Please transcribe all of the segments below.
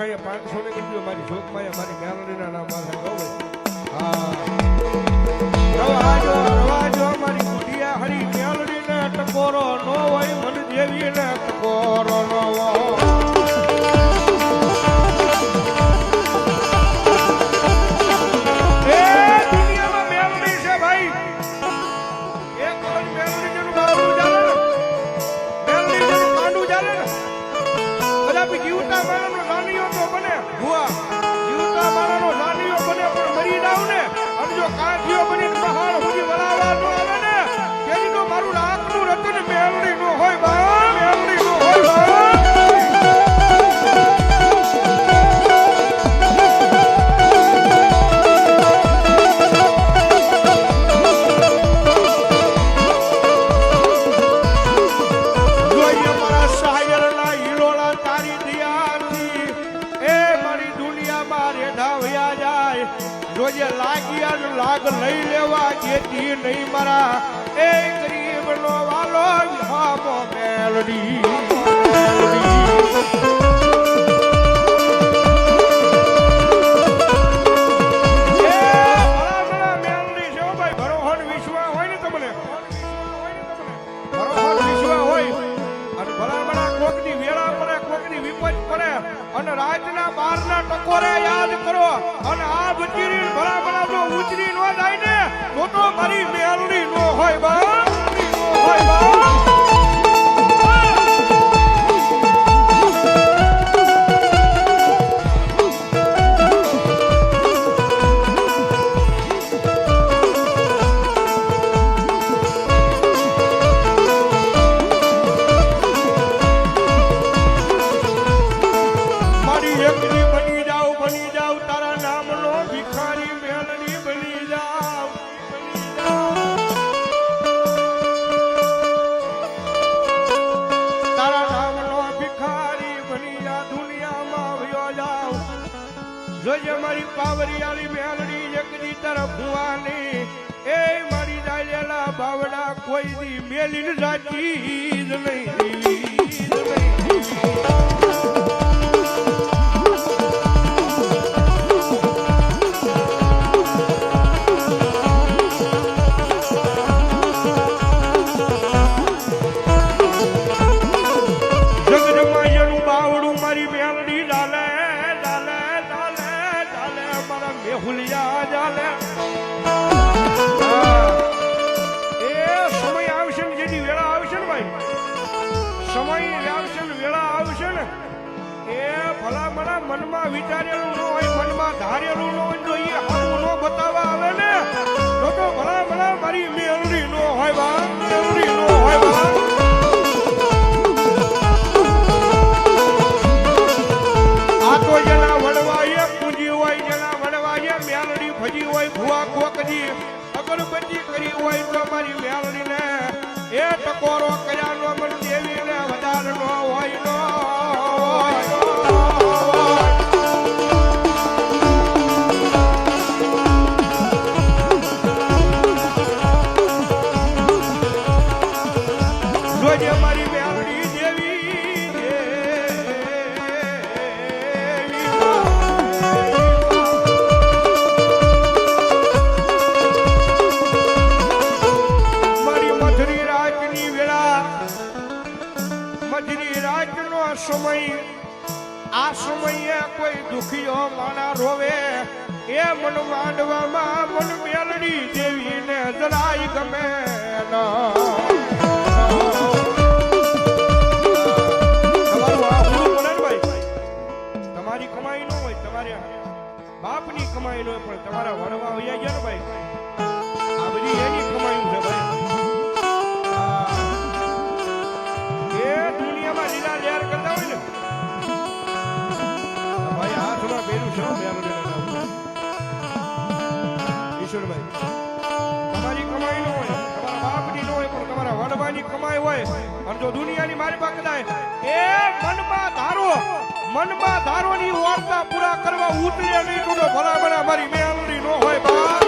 પાછા એ પાંચસો ને કીધું મારી શોકમાં મારી ગેલરીના નામ પાસે ગૌ હા. રવાજો રવાજો મારી ગુડિયા હરી ગેલરીને ટકોરો નો હોય મન દેવીને ટકોરો નો હોય. નહીં મારા, એ ગરીબનો વાલો વિહામો મેલડી. અને રાજના બારના ટકોરે યાદ કરો. અને આ બચીરી ભલા ભલા જો ઉચરી ન જાય ને. ખોટો મારી મેલની નો હોય બા હોય બા પાવરિયાળી મેલડી એકની તરફ ભુવાની એ મારી ડાયેલા બાવડા કોઈ દી મેલી જાતી જ નહીં. હુલિયા જાલે. એ સમય આવશે ને જેની વેળા આવશે ને ભાઈ. સમય આવશે ને, વેળા આવશે ને. એ ભલા મના મનમાં વિચારેલું ન હોય, મનમાં ધારેલું ન હોય, તો એ હારું ન બતાવવા આવે ને. ટકોરો કર્યા હોવે એ મન માંડવામાં મન મેલડી જેવી ને જરાય ગમે તમારી કમાઈ નો હોય, તમારે બાપની કમાઈ ન હોય, પણ તમારા વડવા હોય ગયા ને ભાઈ? હોય. અને જો દુનિયાની મારી પાસે થાય એ મનમાં ધારો મનમાં ધારો ની વાર્તા પૂરા કરવા ઉતરે નહીં તો ભલા બના મારી મેલડી નો હોય બા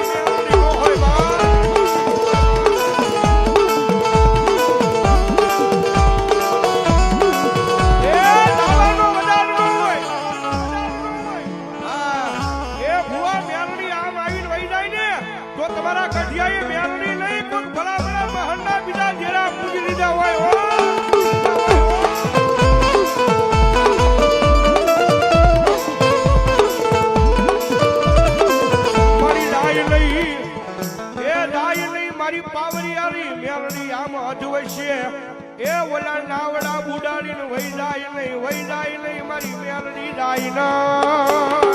પાવરિયારી મેરડી આમ અજવશે એ ઓલા નાવડા બુડાડીને વહી જાય નહીં, વહી જાય નહીં, મારી મેરડી જાય ના.